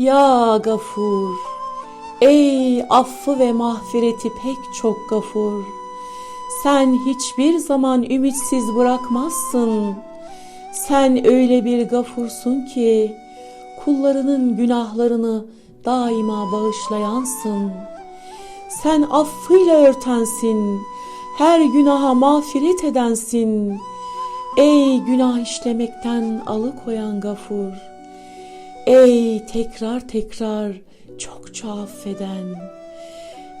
Ya gafur, ey affı ve mağfireti pek çok gafur. Sen hiçbir zaman ümitsiz bırakmazsın. Sen öyle bir gafursun ki kullarının günahlarını daima bağışlayansın. Sen affıyla örtensin, her günaha mağfiret edensin. Ey günah işlemekten alıkoyan gafur. Ey tekrar tekrar çokça affeden.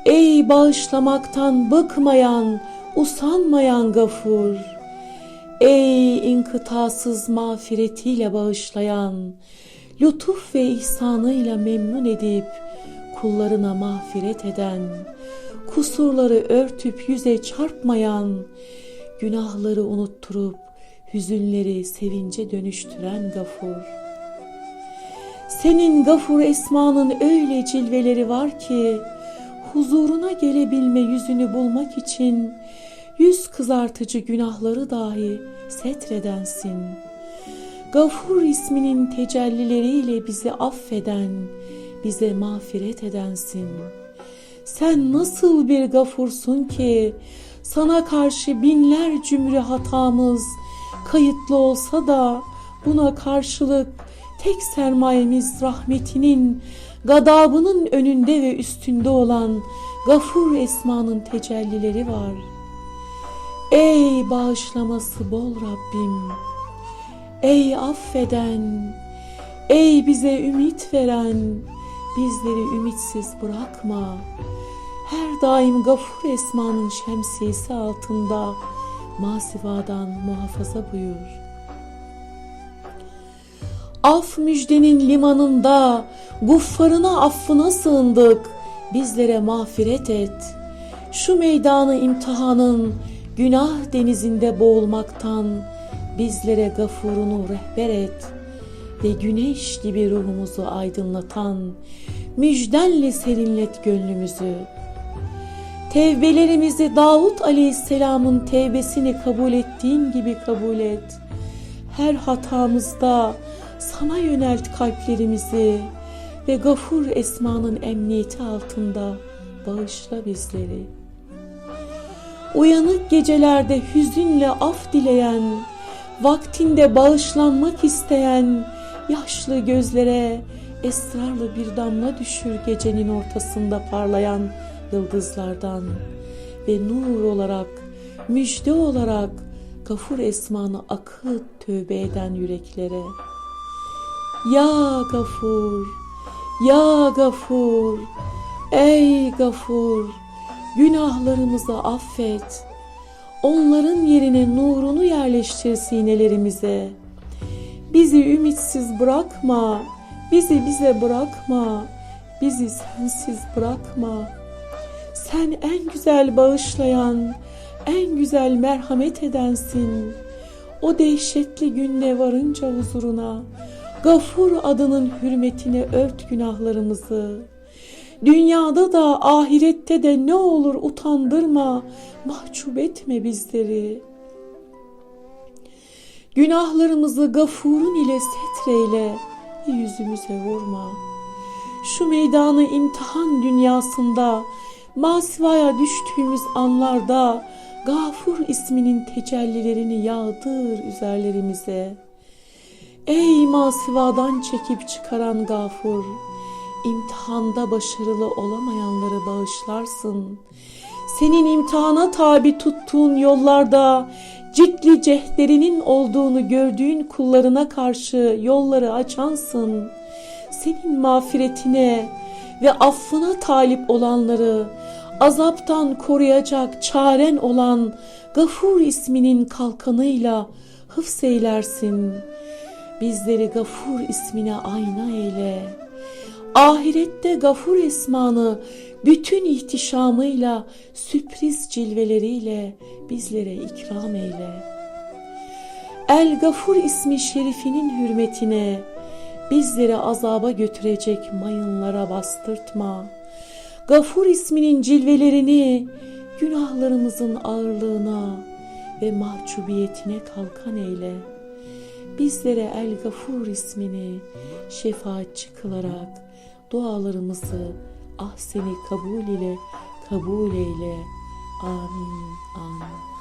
Ey bağışlamaktan bıkmayan, usanmayan gafur. Ey inkıtasız mağfiretiyle bağışlayan, lütuf ve ihsanıyla memnun edip kullarına mağfiret eden, kusurları örtüp yüze çarpmayan, günahları unutturup hüzünleri sevince dönüştüren gafur. Senin gafur esmanın öyle cilveleri var ki, huzuruna gelebilme yüzünü bulmak için yüz kızartıcı günahları dahi setredensin. Gafur isminin tecellileriyle bizi affeden, bize mağfiret edensin. Sen nasıl bir gafursun ki sana karşı binler cümle hatamız kayıtlı olsa da buna karşılık tek sermayemiz rahmetinin gadabının önünde ve üstünde olan gafur esmanın tecellileri var. Ey bağışlaması bol Rabbim! Ey affeden! Ey bize ümit veren! Bizleri ümitsiz bırakma. Her daim gafur esmanın şemsiyesi altında masivadan muhafaza buyur. Af müjdenin limanında guffarına affına sığındık. Bizlere mağfiret et. Şu meydanı imtihanın günah denizinde boğulmaktan bizlere gafurunu rehber et ve güneş gibi ruhumuzu aydınlatan müjdenle serinlet gönlümüzü. Tevbelerimizi Davut Aleyhisselam'ın tevbesini kabul ettiğin gibi kabul et. Her hatamızda sana yönelt kalplerimizi ve gafur esmanın emniyeti altında bağışla bizleri. Uyanık gecelerde hüzünle af dileyen, vaktinde bağışlanmak isteyen yaşlı gözlere esrarlı bir damla düşür gecenin ortasında parlayan yıldızlardan ve nur olarak, müjde olarak gafur esmanı akıt tövbe eden yüreklere. Ya gafur, ya gafur, ey gafur, günahlarımızı affet. Onların yerine nurunu yerleştir sinelerimize. Bizi ümitsiz bırakma, bizi bize bırakma, bizi sensiz bırakma. Sen en güzel bağışlayan, en güzel merhamet edensin. O dehşetli günle varınca huzuruna, Gafur adının hürmetine ört günahlarımızı. Dünyada da ahirette de ne olur utandırma, mahcup etme bizleri. Günahlarımızı gafurun ile setreyle, yüzümüze vurma. Şu meydanı imtihan dünyasında, masvaya düştüğümüz anlarda, Gafur isminin tecellilerini yağdır üzerlerimize. Ey masivadan çekip çıkaran gafur, imtihanda başarılı olamayanları bağışlarsın. Senin imtihana tabi tuttuğun yollarda ciddi cehdlerinin olduğunu gördüğün kullarına karşı yolları açansın. Senin mağfiretine ve affına talip olanları azaptan koruyacak çaren olan Gafur isminin kalkanıyla hıfseylersin. Bizleri Gafur ismine ayna eyle. Ahirette Gafur esmanı bütün ihtişamıyla, sürpriz cilveleriyle bizlere ikram eyle. El Gafur ismi şerifinin hürmetine bizleri azaba götürecek mayınlara bastırtma. Gafur isminin cilvelerini günahlarımızın ağırlığına ve mahcubiyetine kalkan eyle. Bizlere El Gafur ismini şefaatçi kılarak dualarımızı ah seni kabul ile kabul eyle. Amin. Amin.